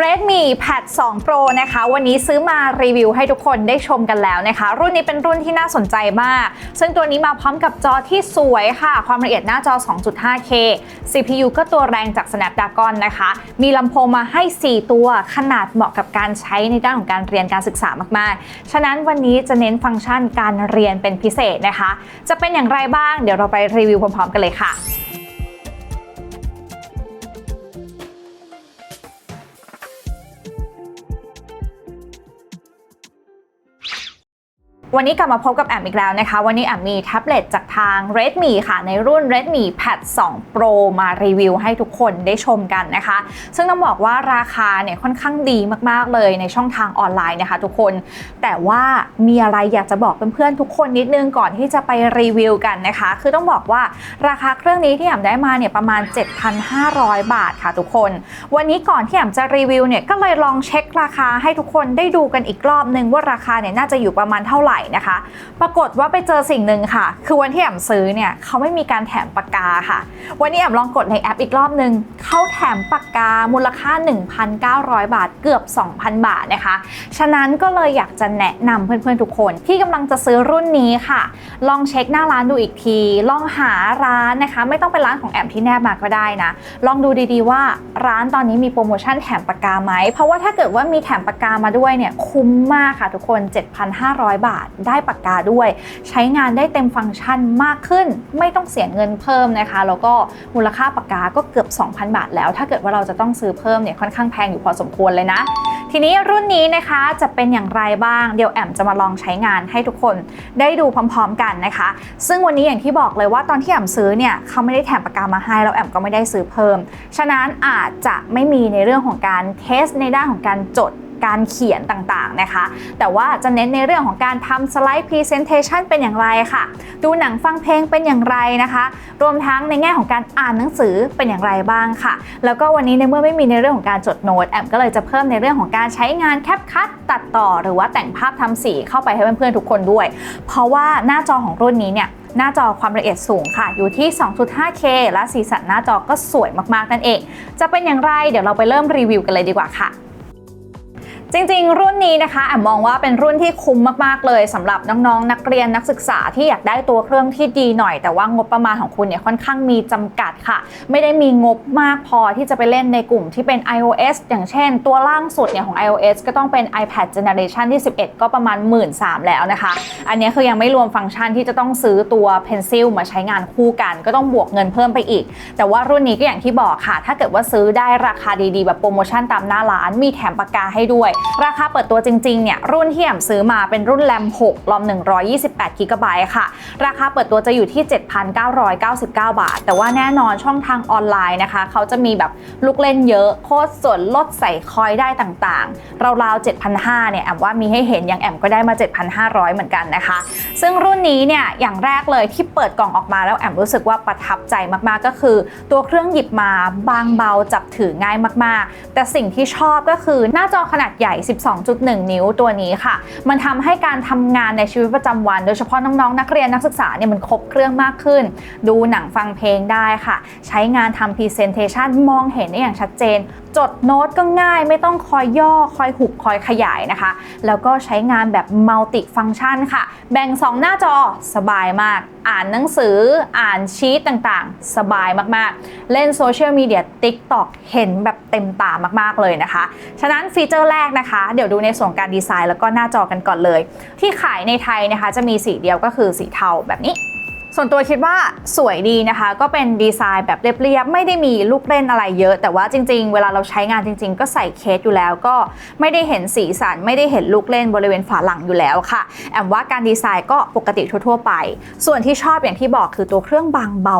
Redmi Pad 2 Pro นะคะ วันนี้ซื้อมารีวิวให้ทุกคนได้ชมกันแล้วนะคะ รุ่นนี้เป็นรุ่นที่น่าสนใจมาก ซึ่งตัวนี้มาพร้อมกับจอที่สวยค่ะ ความละเอียดหน้าจอ 2.5K CPU ก็ตัวแรงจาก Snapdragon นะคะ มีลำโพงมาให้ 4 ตัวขนาดเหมาะกับการใช้ในด้านของการเรียนการศึกษามากๆ ฉะนั้นวันนี้จะเน้นฟังก์ชันการเรียนเป็นพิเศษนะคะ จะเป็นอย่างไรบ้าง เดี๋ยวเราไปรีวิวพร้อมๆกันเลยค่ะ วันนี้กลับมาพบกับแอมอีกแล้วนะคะ วันนี้แอมมีแท็บเล็ตจากทาง Redmi ค่ะ ในรุ่น Redmi Pad 2 Pro มารีวิวให้ทุกคนได้ชมกันนะคะ ซึ่งต้องบอกว่าราคาเนี่ยค่อนข้างดีมากๆเลยในช่องทางออนไลน์นะคะทุกคน แต่ว่ามีอะไรอยากจะบอกเพื่อนๆทุกคนนิดนึงก่อนที่จะไปรีวิวกันนะคะ คือต้องบอกว่าราคาเครื่องนี้ที่แอมได้มาเนี่ยประมาณ 7,500 บาทค่ะทุกคน วันนี้ก่อนที่แอมจะรีวิวเนี่ยก็เลยลองเช็คราคาให้ทุกคนได้ดูกันอีกรอบนึงว่าราคาเนี่ยน่าจะอยู่ประมาณเท่าไหร่นะคะ ปรากฏว่าไปเจอสิ่งหนึ่งค่ะ คือวันที่แอมซื้อเนี่ยเขาไม่มีการแถมปากกาค่ะ วันนี้แอมลองกดในแอปอีกรอบนึงเขาแถมปากกามูลค่า 1,900 บาทเกือบ 2,000 บาทนะคะ ฉะนั้นก็เลยอยากจะแนะนำเพื่อนๆทุกคนที่กำลังจะซื้อรุ่นนี้ค่ะ ลองเช็คหน้าร้านดูอีกที ลองหาร้านนะคะ ไม่ต้องเป็นร้านของแอมที่แนบมาก็ได้นะ ลองดูดีๆว่าร้านตอนนี้มีโปรโมชั่นแถมปากกาไหม เพราะว่าถ้าเกิดว่ามีแถมปากกามาด้วยเนี่ยคุ้มมากค่ะทุกคน 7,500 บาทได้ปากกาด้วย ใช้งานได้เต็มฟังก์ชันมากขึ้น ไม่ต้องเสียเงินเพิ่มนะคะ แล้วก็มูลค่าปากกาก็เกือบ 2,000 บาทแล้ว ถ้าเกิดว่าเราจะต้องซื้อเพิ่มเนี่ยค่อนข้างแพงอยู่พอสมควรเลยนะ ทีนี้รุ่นนี้นะคะจะเป็นอย่างไรบ้าง เดี๋ยวแอมจะมาลองใช้งานให้ทุกคนได้ดูพร้อม ๆ กันนะคะ ซึ่งวันนี้อย่างที่บอกเลยว่าตอนที่แอมซื้อเนี่ยเขาไม่ได้แถมปากกามาให้แล้วแอมก็ไม่ได้ซื้อเพิ่ม ฉะนั้นอาจจะไม่มีในเรื่องของการเทสในด้านของการจด การเขียนต่างๆนะคะ แต่ว่าจะเน้นในเรื่องของการทำสไลด์พรีเซนเทชันเป็นอย่างไรค่ะ ดูหนังฟังเพลงเป็นอย่างไรนะคะ รวมทั้งในแง่ของการอ่านหนังสือเป็นอย่างไรบ้างค่ะ แล้วก็วันนี้ในเมื่อไม่มีในเรื่องของการจดโน้ตแอมก็เลยจะเพิ่มในเรื่องของการใช้งานแคปคัดตัดต่อ หรือว่าแต่งภาพทำสีเข้าไปให้เพื่อนๆทุกคนด้วย เพราะว่าหน้าจอของรุ่นนี้เนี่ยหน้าจอความละเอียดสูงค่ะ อยู่ที่ 2.5K และสีสันหน้าจอก็สวยมากๆนั่นเอง จะเป็นอย่างไร เดี๋ยวเราไปเริ่มรีวิวกันเลยดีกว่าค่ะ จริงๆ รุ่นนี้นะคะแอมมองว่าเป็นรุ่นที่คุ้มมากๆเลยสำหรับน้องๆ นักเรียนนักศึกษาที่อยากได้ตัวเครื่องที่ดีหน่อย แต่ว่างบประมาณของคุณเนี่ยค่อนข้างมีจำกัดค่ะ ไม่ได้มีงบมากพอที่จะไปเล่นในกลุ่มที่เป็น iOS อย่างเช่น ตัวล่างสุดเนี่ยของ iOS ก็ต้องเป็น iPad Generation ที่ 11 ก็ประมาณ 1 3ื่นแล้วนะคะ อันนี้คือยังไม่รวมฟังก์ชันที่จะต้องซื้อตัว Pencil มาใช้งานคู่กัน ก็ต้องบวกเงินเพิ่มไปอีก แต่ว่ารุ่นนี้ก็อย่างที่บอกค่ะ ถ้าเกิดว่าซื้อได้ราคาดีๆ แบบโปรโมชั่นตามหน้าร้านมีแถมปากกาให้ด้วยราคาเปิดตัวจริงๆเนี่ยรุ่นที่แอมซื้อมาเป็นรุ่นแรม6รอม 128 กิกะไบต์ค่ะ ราคาเปิดตัวจะอยู่ที่ 7,999 บาท แต่ว่าแน่นอนช่องทางออนไลน์นะคะ เขาจะมีแบบลูกเล่นเยอะ โค้ดส่วนลดใส่คอยได้ต่างๆ ราวๆ 7,500 เนี่ยแอมว่ามีให้เห็นอย่างแอมก็ได้มา 7,500 เหมือนกันนะคะ ซึ่งรุ่นนี้เนี่ยอย่างแรกเลยที่เปิดกล่องออกมาแล้วแอมรู้สึกว่าประทับใจมากๆก็คือ ตัวเครื่องหยิบมาบางเบาจับถือง่ายมากๆ แต่สิ่งที่ชอบก็คือหน้าจอขนาดใหญ่ญ่ 12.1 นิ้วตัวนี้ค่ะ มันทำให้การทำงานในชีวิตประจำวัน โดยเฉพาะน้องๆ นักเรียนนักศึกษาเนี่ยมันครบเครื่องมากขึ้น ดูหนังฟังเพลงได้ค่ะ ใช้งานทำพรีเซนเทชันมองเห็นได้อย่างชัดเจน จดโน้ตก็ง่าย ไม่ต้องคอยย่อคอยหุบคอยขยายนะคะ แล้วก็ใช้งานแบบมัลติฟัง c t ชันค่ะ แบ่ง 2 หน้าจอสบายมาก อ่านหนังสืออ่านชีตต่างๆ สบายมากๆ เล่นโซเชียลมีเดีย TikTok เห็นแบบเต็มตามากๆเลยนะคะ ฉะนั้นฟีเจอร์แรกนะคะ เดี๋ยวดูในส่วนการดีไซน์แล้วก็หน้าจอกันก่อนเลย ที่ขายในไทยนะคะจะมีสีเดียวก็คือสีเทาแบบนี้ ส่วนตัวคิดว่าสวยดีนะคะ ก็เป็นดีไซน์แบบเรียบๆไม่ได้มีลูกเล่นอะไรเยอะ แต่ว่าจริง ๆ เวลาเราใช้งานจริง ๆ ก็ใส่เคสอยู่แล้ว ก็ไม่ได้เห็นสีสัน ไม่ได้เห็นลูกเล่นบริเวณฝาหลังอยู่แล้วค่ะ แอมว่าการดีไซน์ก็ปกติทั่ว ๆ ไป ส่วนที่ชอบอย่างที่บอกคือตัวเครื่องบางเบา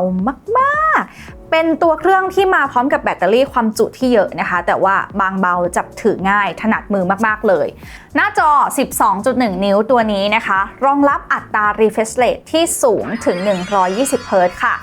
มากๆ เป็นตัวเครื่องที่มาพร้อมกับแบตเตอรี่ความจุที่เยอะนะคะ แต่ว่าบางเบาจับถือง่ายถนัดมือมากๆเลย หน้าจอ 12.1 นิ้วตัวนี้นะคะ รองรับอัตรา refresh rate ที่สูงถึง 120 Hz ค่ะ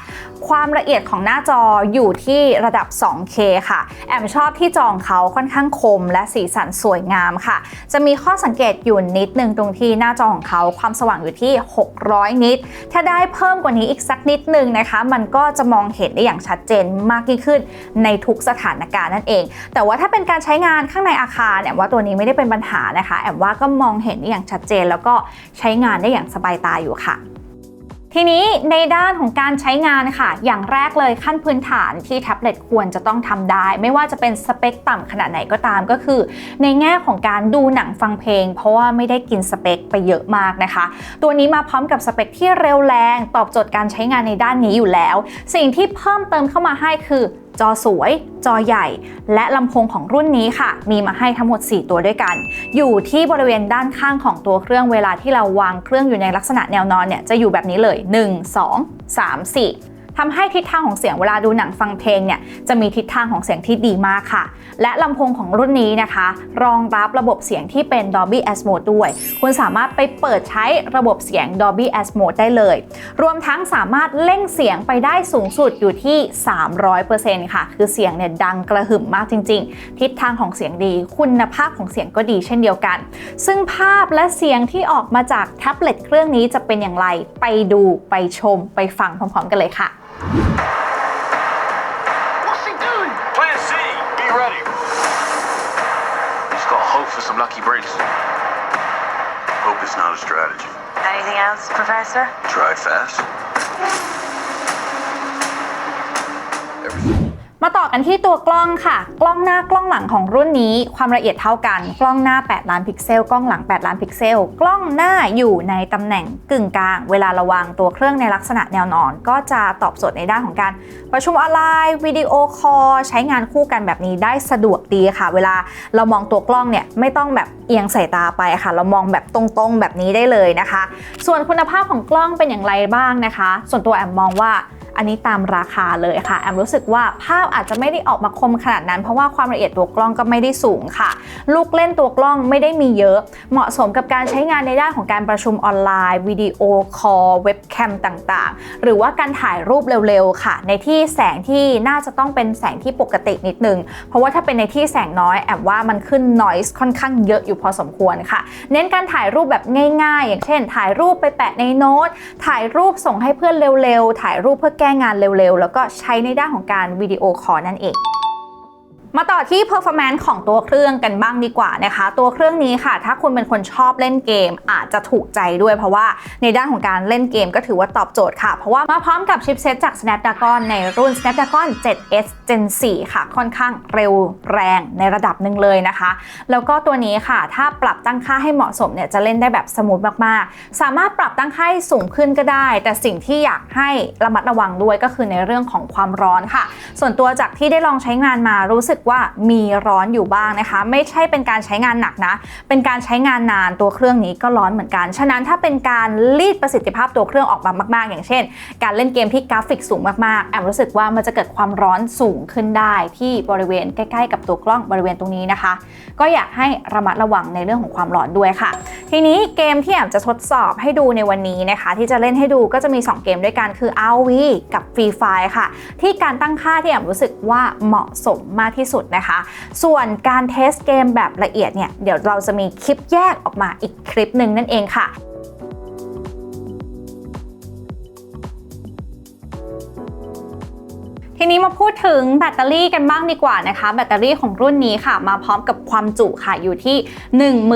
ความละเอียดของหน้าจออยู่ที่ระดับ 2K ค่ะ แอมชอบที่จอของเขาค่อนข้างคม และสีสันสวยงามค่ะ จะมีข้อสังเกตอยู่นิดนึงตรงที่หน้าจอของเขาความสว่างอยู่ที่ 600 นิตถ้าได้เพิ่มกว่านี้อีกสักนิดนึงนะคะ มันก็จะมองเห็นได้อย่างชัดเจนมากยิ่งขึ้นในทุกสถานการณ์นั่นเอง แต่ว่าถ้าเป็นการใช้งานข้างในอาคารแอบว่าตัวนี้ไม่ได้เป็นปัญหานะคะแอบว่าก็มองเห็นได้อย่างชัดเจน แล้วก็ใช้งานได้อย่างสบายตาอยู่ค่ะ ทีนี้ในด้านของการใช้งานค่ะ อย่างแรกเลยขั้นพื้นฐานที่แท็บเล็ตควรจะต้องทำได้ ไม่ว่าจะเป็นสเปคต่ำขนาดไหนก็ตามก็คือ ในแง่ของการดูหนังฟังเพลง เพราะว่าไม่ได้กินสเปคไปเยอะมากนะคะ ตัวนี้มาพร้อมกับสเปคที่เร็วแรง ตอบโจทย์การใช้งานในด้านนี้อยู่แล้ว สิ่งที่เพิ่มเติมเข้ามาให้คือ จอสวย จอใหญ่ และลำโพงของรุ่นนี้ค่ะ มีมาให้ทั้งหมด 4 ตัวด้วยกัน อยู่ที่บริเวณด้านข้างของตัวเครื่องเวลาที่เราวางเครื่องอยู่ในลักษณะแนวนอนเนี่ยจะอยู่แบบนี้เลย 1 2 3 4ทำให้ทิศทางของเสียงเวลาดูหนังฟังเพลงเนี่ยจะมีทิศทางของเสียงที่ดีมากค่ะ และลำโพงของรุ่นนี้นะคะ รองรับระบบเสียงที่เป็น Dolby Atmos ด้วย คุณสามารถไปเปิดใช้ระบบเสียง Dolby Atmos ได้เลย รวมทั้งสามารถเล่งเสียงไปได้สูงสุดอยู่ที่ 300%ค่ะ คือเสียงเนี่ยดังกระหึ่มมากจริง ๆ ทิศทางของเสียงดี คุณภาพของเสียงก็ดีเช่นเดียวกัน ซึ่งภาพและเสียงที่ออกมาจากแท็บเล็ตเครื่องนี้จะเป็นอย่างไร ไปดู ไปชม ไปฟังพร้อมๆ กันเลยค่ะ for some lucky breaks. Hope it's not a strategy. Anything else, Professor? Try fast. มาต่อกันที่ตัวกล้องค่ะ กล้องหน้ากล้องหลังของรุ่นนี้ ความละเอียดเท่ากัน กล้องหน้า 8 ล้านพิกเซล กล้องหลัง 8 ล้านพิกเซล กล้องหน้าอยู่ในตำแหน่งกึ่งกลาง เวลาระวางตัวเครื่องในลักษณะแนวนอน ก็จะตอบโจทย์ในด้านของการประชุมออนไลน์วิดีโอคอลใช้งานคู่กันแบบนี้ได้สะดวกดีค่ะ เวลาเรามองตัวกล้องเนี่ยไม่ต้องแบบเอียงสายตาไปค่ะ เรามองแบบตรงๆแบบนี้ได้เลยนะคะ ส่วนคุณภาพของกล้องเป็นอย่างไรบ้างนะคะ ส่วนตัวแอมมองว่า อันนี้ตามราคาเลยค่ะ แอมรู้สึกว่าภาพอาจจะไม่ได้ออกมาคมขนาดนั้น เพราะว่าความละเอียดตัวกล้องก็ไม่ได้สูงค่ะ ลูกเล่นตัวกล้องไม่ได้มีเยอะ เหมาะสมกับการใช้งานในด้านของการประชุมออนไลน์วิดีโอคอลเว็บแคมต่างๆ หรือว่าการถ่ายรูปเร็วๆค่ะ ในที่แสงที่น่าจะต้องเป็นแสงที่ปกตินิดนึง เพราะว่าถ้าเป็นในที่แสงน้อยแอมว่ามันขึ้น noise ค่อนข้างเยอะอยู่พอสมควรค่ะ เน้นการถ่ายรูปแบบง่าย ๆ อย่างเช่น ถ่ายรูปไปแปะในโน้ตถ่ายรูปส่งให้เพื่อนเร็วๆ ถ่ายรูปเพื่อแก้งานเร็วๆ แล้วก็ใช้ในด้านของการวิดีโอคอลนั่นเอง มาต่อที่ performance ของตัวเครื่องกันบ้างดีกว่านะคะ ตัวเครื่องนี้ค่ะ ถ้าคุณเป็นคนชอบเล่นเกม อาจจะถูกใจด้วยเพราะว่าในด้านของการเล่นเกมก็ถือว่าตอบโจทย์ค่ะ เพราะว่ามาพร้อมกับชิปเซตจาก Snapdragon ในรุ่น Snapdragon 7S Gen 4 ค่ะ ค่อนข้างเร็วแรงในระดับหนึ่งเลยนะคะ แล้วก็ตัวนี้ค่ะ ถ้าปรับตั้งค่าให้เหมาะสมเนี่ยจะเล่นได้แบบสมูทมากๆ สามารถปรับตั้งค่าให้สูงขึ้นก็ได้ แต่สิ่งที่อยากให้ระมัดระวังด้วยก็คือในเรื่องของความร้อนค่ะ ส่วนตัวจากที่ได้ลองใช้งานมารู้สึกว่ามีร้อนอยู่บ้างนะคะ ไม่ใช่เป็นการใช้งานหนักนะ เป็นการใช้งานนานตัวเครื่องนี้ก็ร้อนเหมือนกัน ฉะนั้นถ้าเป็นการรีดประสิทธิภาพตัวเครื่องออกมามาก ๆ อย่างเช่น การเล่นเกมที่กราฟิกสูงมากๆแอมรู้สึกว่ามันจะเกิดความร้อนสูงขึ้นได้ที่บริเวณใกล้ ๆ กับตัวกล้องบริเวณตรงนี้นะคะ ก็อยากให้ระมัดระวังในเรื่องของความร้อนด้วยค่ะ ทีนี้เกมที่แอมจะทดสอบให้ดูในวันนี้นะคะ ที่จะเล่นให้ดูก็จะมี 2 เกมด้วยกันคือ RV กับ Free Fire ค่ะ ที่การตั้งค่าที่แอมรู้สึกว่าเหมาะสมมากที่สุดนะคะ ส่วนการเทสเกมแบบละเอียดเนี่ยเดี๋ยวเราจะมีคลิปแยกออกมาอีกคลิปหนึ่งนั่นเองค่ะ ทีนี้มาพูดถึงแบตเตอรี่กันบ้างดีกว่านะคะ แบตเตอรี่ของรุ่นนี้ค่ะ มาพร้อมกับความจุค่ะอยู่ที่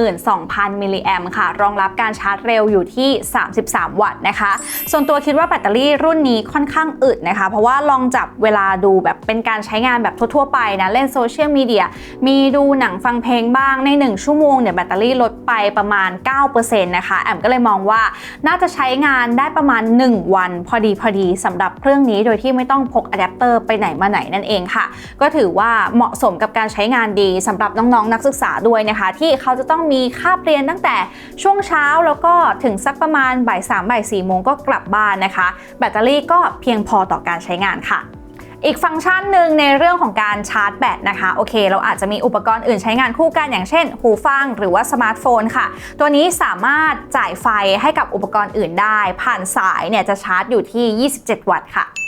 12,000 มิลลิแอมค่ะ รองรับการชาร์จเร็วอยู่ที่ 33 วัตต์นะคะ ส่วนตัวคิดว่าแบตเตอรี่รุ่นนี้ค่อนข้างอึดนะคะ เพราะว่าลองจับเวลาดูแบบเป็นการใช้งานแบบทั่วๆไปนะ เล่นโซเชียลมีเดียมีดูหนังฟังเพลงบ้างใน 1 ชั่วโมงเนี่ยแบตเตอรี่ลดไปประมาณ 9%นะคะแอมก็เลยมองว่าน่าจะใช้งานได้ประมาณ 1 วันพอดีพอดีสำหรับเครื่องนี้โดยที่ไม่ต้องพกอะแดปเตอร์ไปไหนมาไหนนั่นเองค่ะ ก็ถือว่าเหมาะสมกับการใช้งานดีสำหรับน้องๆนักศึกษาด้วยนะคะ ที่เขาจะต้องมีคาบเรียนตั้งแต่ช่วงเช้าแล้วก็ถึงสักประมาณบ่ายสามบ่ายสี่โมงก็กลับบ้านนะคะ แบตเตอรี่ก็เพียงพอต่อการใช้งานค่ะอีกฟังก์ชันหนึ่งในเรื่องของการชาร์จแบตนะคะโอเค เราอาจจะมีอุปกรณ์อื่นใช้งานคู่กันอย่างเช่น หูฟัง หรือว่าสมาร์ทโฟนค่ะ ตัวนี้สามารถจ่ายไฟให้กับอุปกรณ์อื่นได้ ผ่านสายเนี่ยจะชาร์จอยู่ที่ 27 วัตต์ค่ะ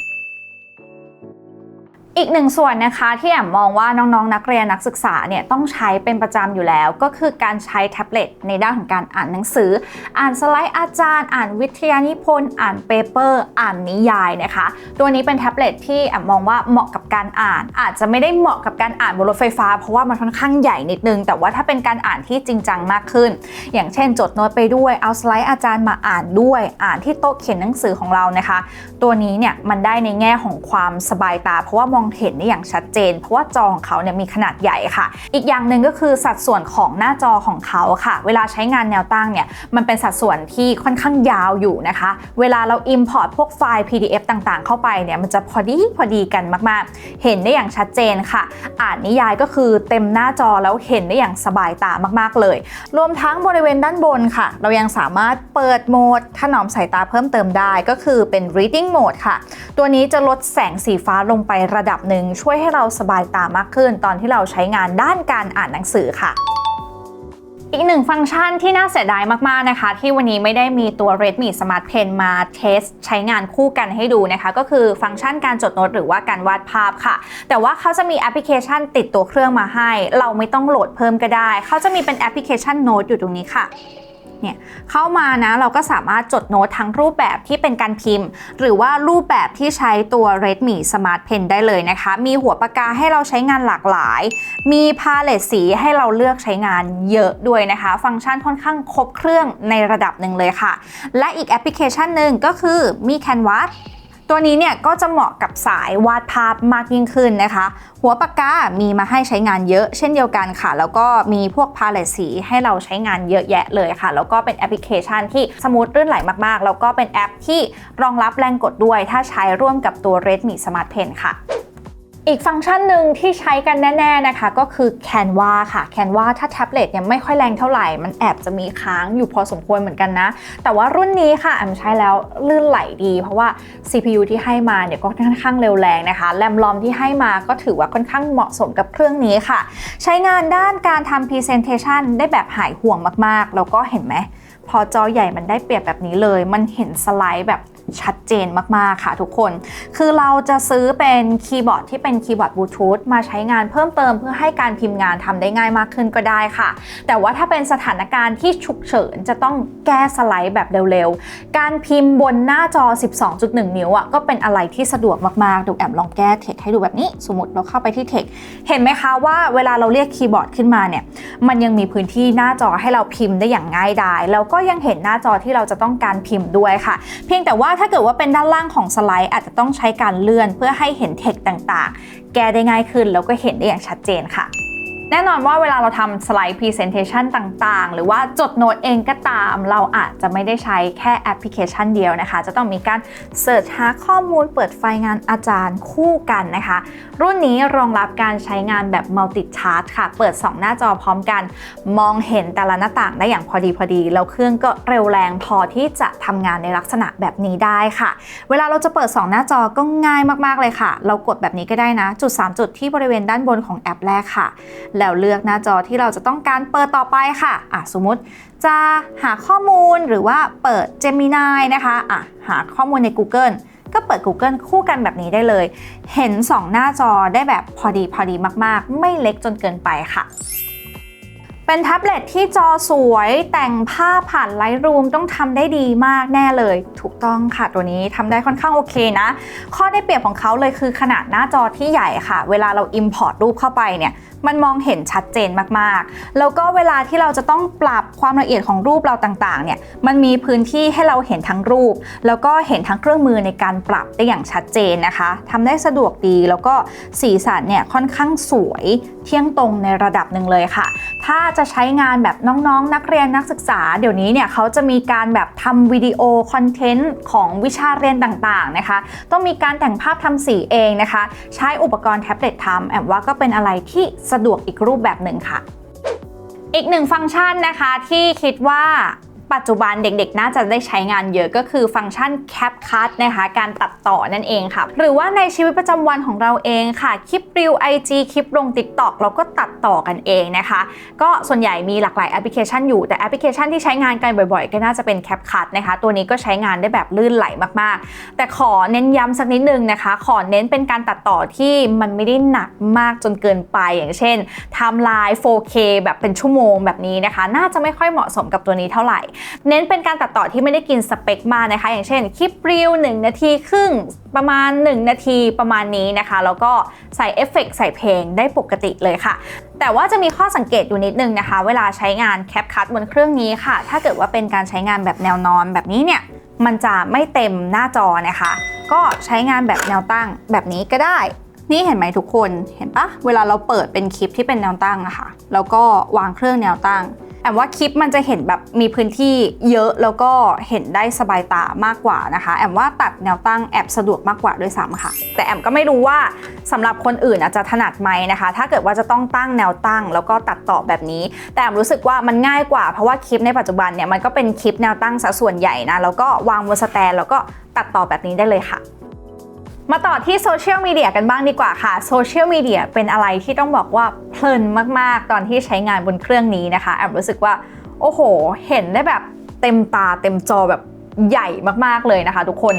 อีกหนึ่งส่วนนะคะที่แอมมองว่าน้องๆนนักเรียนนักศึกษาเนี่ยต้องใช้เป็นประจำอยู่แล้ว ก็คือการใช้แท็บเล็ตในด้านของการอ่านหนังสือ อ่านสไลด์อาจารย์ อ่านวิทยานิพนธ์ อ่านเปเปอร์ อ่านนิยายนะคะ ตัวนี้เป็นแท็บเล็ตที่แอมมองว่าเหมาะกับการอ่าน อาจจะไม่ได้เหมาะกับการอ่านบนรถไฟฟ้า เพราะว่ามันค่อนข้างใหญ่นิดนึง แต่ว่าถ้าเป็นการอ่านที่จริงจังมากขึ้น อย่างเช่น จดโน้ตไปด้วยเอาสไลด์อาจารย์มาอ่านด้วย อ่านที่โต๊ะเขียนหนังสือของเรานะคะ ตัวนี้เนี่ยมันได้ในแง่ของความสบายตา เพราะว่ามองเห็นได้อย่างชัดเจน เพราะว่าจอของเขาเนี่ยมีขนาดใหญ่ค่ะ อีกอย่างหนึ่งก็คือสัดส่วนของหน้าจอของเขาค่ะ เวลาใช้งานแนวตั้งเนี่ยมันเป็นสัดส่วนที่ค่อนข้างยาวอยู่นะคะ เวลาเรา Import พวกไฟล์ PDF ต่างๆ เข้าไปเนี่ยมันจะพอดีพอดีกันมากๆ เห็นได้อย่างชัดเจนค่ะ อ่านนิยายก็คือเต็มหน้าจอแล้วเห็นได้อย่างสบายตามากๆเลย รวมทั้งบริเวณด้านบนค่ะ เรายังสามารถเปิดโหมดถนอมสายตาเพิ่มเติมได้ก็คือเป็น reading mode ค่ะ ตัวนี้จะลดแสงสีฟ้าลงไประดับหนึ่งช่วยให้เราสบายตามากขึ้น ตอนที่เราใช้งานด้านการอ่านหนังสือค่ะอีกหนึ่งฟังก์ชันที่น่าเสียดายมาก ๆ นะคะ ที่วันนี้ไม่ได้มีตัว Redmi Smart Pen มาเทสใช้งานคู่กันให้ดูนะคะ ก็คือฟังก์ชันการจดโน้ตหรือว่าการวาดภาพค่ะ แต่ว่าเขาจะมีแอปพลิเคชันติดตัวเครื่องมาให้ เราไม่ต้องโหลดเพิ่มก็ได้ เขาจะมีเป็นแอปพลิเคชันโน้ตอยู่ตรงนี้ค่ะ เนี่ยเข้ามานะเราก็สามารถจดโน้ตทั้งรูปแบบที่เป็นการพิมพ์ หรือว่ารูปแบบที่ใช้ตัว Redmi Smart Pen ได้เลยนะคะ มีหัวปากกาให้เราใช้งานหลากหลาย มีพาเลตสีให้เราเลือกใช้งานเยอะด้วยนะคะ ฟังก์ชันค่อนข้างครบเครื่องในระดับหนึ่งเลยค่ะ และอีกแอปพลิเคชันหนึ่งก็คือมี Canvas ตัวนี้เนี่ยก็จะเหมาะกับสายวาดภาพมากยิ่งขึ้นนะคะ หัวปากกา มีมาให้ใช้งานเยอะเช่นเดียวกันค่ะ แล้วก็มีพวกพาเลตสีให้เราใช้งานเยอะแยะเลยค่ะ แล้วก็เป็นแอปพลิเคชันที่สมูทรื่นไหลมากๆ แล้วก็เป็นแอปที่รองรับแรงกดด้วย ถ้าใช้ร่วมกับตัว Redmi Smart Pen ค่ะ อีกฟังก์ชันหนึ่งที่ใช้กันแน่ ๆ นะคะ ก็คือ Canva ค่ะ Canva ถ้าแท็บเล็ตเนี่ยไม่ค่อยแรงเท่าไหร่ มันแอบจะมีค้างอยู่พอสมควรเหมือนกันนะ แต่ว่ารุ่นนี้ค่ะแอมใช้แล้วลื่นไหลดี เพราะว่า CPU ที่ให้มาเนี่ยก็ค่อนข้างเร็วแรงนะคะแรมลอมที่ให้มาก็ถือว่าค่อนข้างเหมาะสมกับเครื่องนี้ค่ะ ใช้งานด้านการทำ Presentation ได้แบบหายห่วงมากๆ แล้วก็เห็นไหมพอจอใหญ่มันได้เปรียบแบบนี้เลย มันเห็นสไลด์แบบ ชัดเจนมาก ๆ ค่ะทุกคน คือเราจะซื้อเป็นคีย์บอร์ดที่เป็นคีย์บอร์ดบลูทูธมาใช้งานเพิ่มเติมเพื่อให้การพิมพ์งานทำได้ง่ายมากขึ้นก็ได้ค่ะ แต่ว่าถ้าเป็นสถานการณ์ที่ฉุกเฉินจะต้องแก้สไลด์แบบเร็ว ๆ การพิมพ์บนหน้าจอ 12.1 นิ้วอะก็เป็นอะไรที่สะดวกมาก ๆ ดูแอมลองแก้เทคให้ดูแบบนี้ สมมติเราเข้าไปที่เทคเห็นไหมคะว่าเวลาเราเรียกคีย์บอร์ดขึ้นมาเนี่ยมันยังมีพื้นที่หน้าจอให้เราพิมพ์ได้อย่างง่ายดายแล้วก็ยังเห็นหน้าจอที่เราจะต้องการพิมพ์ด้วยค่ะ เพียงแต่ว่าถ้าเกิดว่าเป็นด้านล่างของสไลด์อาจจะต้องใช้การเลื่อนเพื่อให้เห็นเทคต่างๆ แก้ได้ง่ายขึ้นแล้วก็เห็นได้อย่างชัดเจนค่ะ แน่นอนว่าเวลาเราทำสไลด์ Presentation ต่างๆ หรือว่าจดโน้ตเองก็ตาม เราอาจจะไม่ได้ใช้แค่แอปพลิเคชันเดียวนะคะ จะต้องมีการเสิร์ชหาข้อมูลเปิดไฟล์งานอาจารย์คู่กันนะคะ รุ่นนี้รองรับการใช้งานแบบ Multi Chart ค่ะ เปิด 2 หน้าจอพร้อมกัน มองเห็นแต่ละหน้าต่างได้อย่างพอดีพอดี แล้วเครื่องก็เร็วแรงพอที่จะทำงานในลักษณะแบบนี้ได้ค่ะ เวลาเราจะเปิด 2 หน้าจอก็ง่ายมากๆเลยค่ะ เรากดแบบนี้ก็ได้นะ จุด 3 จุดที่บริเวณด้านบนของแอปแรกค่ะแล้วเลือกหน้าจอที่เราจะต้องการเปิดต่อไปค่ะอะสมมติจะหาข้อมูลหรือว่าเปิด Gemini นะคะอะหาข้อมูลใน Google ก็เปิด Google คู่กันแบบนี้ได้เลย เห็น 2 หน้าจอได้แบบพอดีพอดีมาก ๆ ไม่เล็กจนเกินไปค่ะ เป็นแท็บเล็ตที่จอสวยแต่งภาพผ่าน Lightroom ต้องทำได้ดีมากแน่เลย ถูกต้องค่ะตัวนี้ทำได้ค่อนข้างโอเคนะ ข้อได้เปรียบของเขาเลยคือขนาดหน้าจอที่ใหญ่ค่ะ เวลาเรา Import รูปเข้าไปเนี่ย มันมองเห็นชัดเจนมากๆ แล้วก็เวลาที่เราจะต้องปรับความละเอียดของรูปเราต่างๆ เนี่ย มันมีพื้นที่ให้เราเห็นทั้งรูป แล้วก็เห็นทั้งเครื่องมือในการปรับได้อย่างชัดเจนนะคะทำได้สะดวกดี แล้วก็สีสันเนี่ยค่อนข้างสวยเที่ยงตรงในระดับหนึ่งเลยค่ะ ถ้าจะใช้งานแบบน้องๆ นักเรียนนักศึกษา เดี๋ยวนี้เนี่ยเขาจะมีการแบบทำวิดีโอคอนเทนต์ของวิชาเรียนต่างๆนะคะ ต้องมีการแต่งภาพทำสีเองนะคะ ใช้อุปกรณ์แท็บเล็ตทำแอมว่าก็เป็นอะไรที่สะดวกอีกรูปแบบหนึ่งค่ะ อีกหนึ่งฟังก์ชันนะคะที่คิดว่า ปัจจุบันเด็กๆ น่าจะได้ใช้งานเยอะก็คือฟังก์ชัน CapCut นะคะ การตัดต่อนั่นเองค่ะ หรือว่าในชีวิตประจำวันของเราเองค่ะ คลิปรีว IG คลิปลง TikTok เราก็ตัดต่อกันเองนะคะ ก็ส่วนใหญ่มีหลากหลายแอปพลิเคชันอยู่ แต่แอปพลิเคชันที่ใช้งานกันบ่อยๆ ก็น่าจะเป็น CapCut นะคะ ตัวนี้ก็ใช้งานได้แบบลื่นไหลมากๆ แต่ขอเน้นย้ำสักนิดนึงนะคะ ขอเน้นเป็นการตัดต่อที่มันไม่ได้หนักมากจนเกินไป อย่างเช่นไทม์ไลน์ 4K แบบเป็นชั่วโมงแบบนี้นะคะ น่าจะไม่ค่อยเหมาะสมกับตัวนี้เท่าไหร่เน้นเป็นการตัดต่อที่ไม่ได้กินสเปคมากนะคะ อย่างเช่นคลิปรีว1นาทีครึ่งประมาณ 1 นาทีประมาณนี้นะคะ แล้วก็ใส่เอฟเฟกต์ใส่เพลงได้ปกติเลยค่ะ แต่ว่าจะมีข้อสังเกตอยู่นิดนึงนะคะ เวลาใช้งาน CapCut บนเครื่องนี้ค่ะ ถ้าเกิดว่าเป็นการใช้งานแบบแนวนอนแบบนี้เนี่ยมันจะไม่เต็มหน้าจอนะคะ ก็ใช้งานแบบแนวตั้งแบบนี้ก็ได้ นี่เห็นไหมทุกคนเห็นปะเวลาเราเปิดเป็นคลิปที่เป็นแนวตั้งอะค่ะแล้วก็วางเครื่องแนวตั้ง แอมว่าคลิปมันจะเห็นแบบมีพื้นที่เยอะแล้วก็เห็นได้สบายตามากกว่านะคะ แอมว่าตัดแนวตั้งแอบสะดวกมากกว่าด้วยซ้ำค่ะ แต่แอมก็ไม่รู้ว่าสำหรับคนอื่นอาจจะถนัดไหมนะคะ ถ้าเกิดว่าจะต้องตั้งแนวตั้ง แล้วก็ตัดต่อแบบนี้ แต่แอมรู้สึกว่ามันง่ายกว่าเพราะว่าคลิปในปัจจุบันเนี่ยมันก็เป็นคลิปแนวตั้งซะส่วนใหญ่นะแล้วก็วางบนสแตนแล้วก็ตัดต่อแบบนี้ได้เลยค่ะ มาต่อที่โซเชียลมีเดียกันบ้างดีกว่าค่ะโซเชียลมีเดียเป็นอะไรที่ต้องบอกว่าเพลินมากๆ ตอนที่ใช้งานบนเครื่องนี้นะคะแอบรู้สึกว่า โอ้โห เห็นได้แบบเต็มตาเต็มจอแบบ ใหญ่มากๆเลยนะคะทุกคน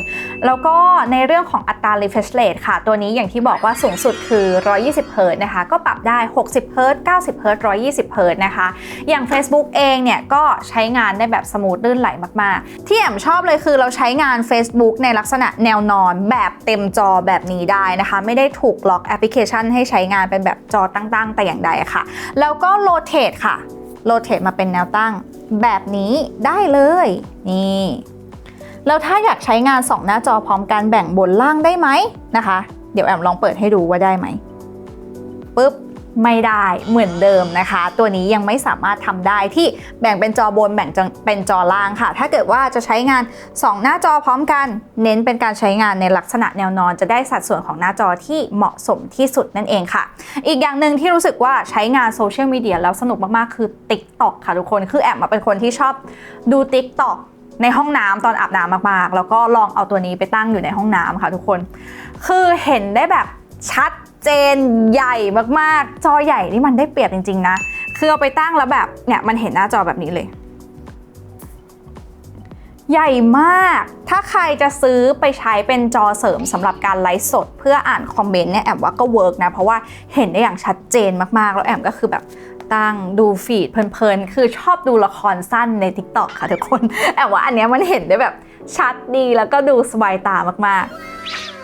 แล้วก็ในเรื่องของอัตรา refresh rate ค่ะ ตัวนี้อย่างที่บอกว่าสูงสุดคือ 120 Hz นะคะ ก็ปรับได้ 60 Hz 90 Hz 120 Hz นะคะ อย่าง Facebook เองเนี่ย ก็ใช้งานได้แบบสมูทลื่นไหลมาก ๆ ที่แอมชอบเลยคือเราใช้งาน Facebook ในลักษณะแนวนอนแบบเต็มจอแบบนี้ได้นะคะ ไม่ได้ถูกล็อกแอปพลิเคชันให้ใช้งานเป็นแบบจอตั้ง ๆ แต่อย่างใดค่ะ แล้วก็ rotate ค่ะโรเตทมาเป็นแนวตั้งแบบนี้ได้เลย นี่ แล้วถ้าอยากใช้งาน 2 หน้าจอพร้อมกันแบ่งบนล่างได้ไหมนะคะ เดี๋ยวแอมลองเปิดให้ดูว่าได้ไหมปุ๊บไม่ได้เหมือนเดิมนะคะ ตัวนี้ยังไม่สามารถทำได้ที่แบ่งเป็นจอบนแบ่งเป็นจอล่างค่ะ ถ้าเกิดว่าจะใช้งาน 2 หน้าจอพร้อมกัน เน้นเป็นการใช้งานในลักษณะแนวนอน จะได้สัดส่วนของหน้าจอที่เหมาะสมที่สุดนั่นเองค่ะ อีกอย่างหนึ่งที่รู้สึกว่าใช้งานโซเชียลมีเดียแล้วสนุกมากๆ คือ TikTok ค่ะทุกคนคือแอมมาเป็นคนที่ชอบดู TikTok ในห้องน้ำตอนอาบน้ำมากๆ แล้วก็ลองเอาตัวนี้ไปตั้งอยู่ในห้องน้ำค่ะทุกคน คือเห็นได้แบบชัดเจนใหญ่มากๆ จอใหญ่นี่มันได้เปรียบจริงๆนะ คือเอาไปตั้งแล้วแบบเนี่ยมันเห็นหน้าจอแบบนี้เลย ใหญ่มาก ถ้าใครจะซื้อไปใช้เป็นจอเสริมสำหรับการไลฟ์สด เพื่ออ่านคอมเมนต์เนี่ยแอมว่าก็เวิร์กนะ เพราะว่าเห็นได้อย่างชัดเจนมากๆ แล้วแอมก็คือแบบ ตั้งดูฟีดเพลินๆ คือชอบดูละครสั้นใน TikTok ค่ะทุกคนแอบว่าอันเนี้ยมันเห็นได้แบบชัดดีแล้วก็ดูสบายตามากๆ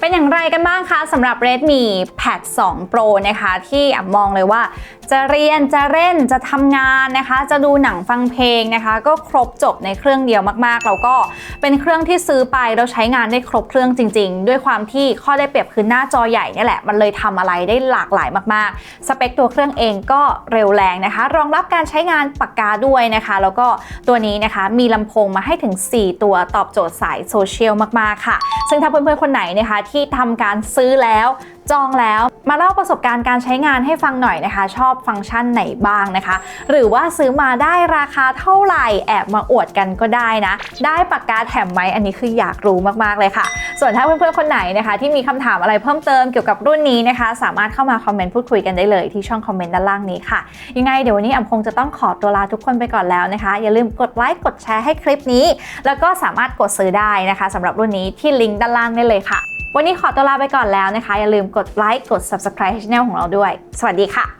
เป็นอย่างไรกันบ้างคะสำหรับ Redmi Pad 2 Pro นะคะ ที่อ่มองเลยว่า จะเรียนจะเล่นจะทำงานนะคะ จะดูหนังฟังเพลงนะคะ ก็ครบจบในเครื่องเดียวมากๆ แล้วก็เป็นเครื่องที่ซื้อไปแล้วใช้งานได้ครบเครื่องจริง ๆ ด้วยความที่ข้อได้เปรียบคือหน้าจอใหญ่นี่แหละ มันเลยทำอะไรได้หลากหลายมากๆ สเปคตัวเครื่องเองก็เร็วแรงนะคะ รองรับการใช้งานปากกาด้วยนะคะ แล้วก็ตัวนี้นะคะมีลำโพงมาให้ถึง 4 ตัวตอบโจทย์สายโซเชียลมากๆค่ะ ซึ่งถ้าเพื่อนๆคนไหนนะคะที่ทำการซื้อแล้ว จองแล้วมาเล่าประสบการณ์การใช้งานให้ฟังหน่อยนะคะ ชอบฟังก์ชันไหนบ้างนะคะ หรือว่าซื้อมาได้ราคาเท่าไหร่แอบมาอวดกันก็ได้นะ ได้ปากกาแถมไหมอันนี้คืออยากรู้มากๆเลยค่ะ ส่วนถ้าเพื่อนๆคนไหนนะคะ ที่มีคำถามอะไรเพิ่มเติมเกี่ยวกับรุ่นนี้นะคะ สามารถเข้ามาคอมเมนต์พูดคุยกันได้เลยที่ช่องคอมเมนต์ด้านล่างนี้ค่ะ ยังไงเดี๋ยววันนี้อ่ำคงจะต้องขอตัวลาทุกคนไปก่อนแล้วนะคะ อย่าลืมกดไลค์กดแชร์ให้คลิปนี้ แล้วก็สามารถกดซื้อได้นะคะสำหรับรุ่นนี้ที่ลิงก์ด้านล่างได้เลยค่ะวันนี้ขอตัวลาไปก่อนแล้วนะคะ อย่าลืมกดไลค์กด subscribe ให้ช่องของเราด้วย สวัสดีค่ะ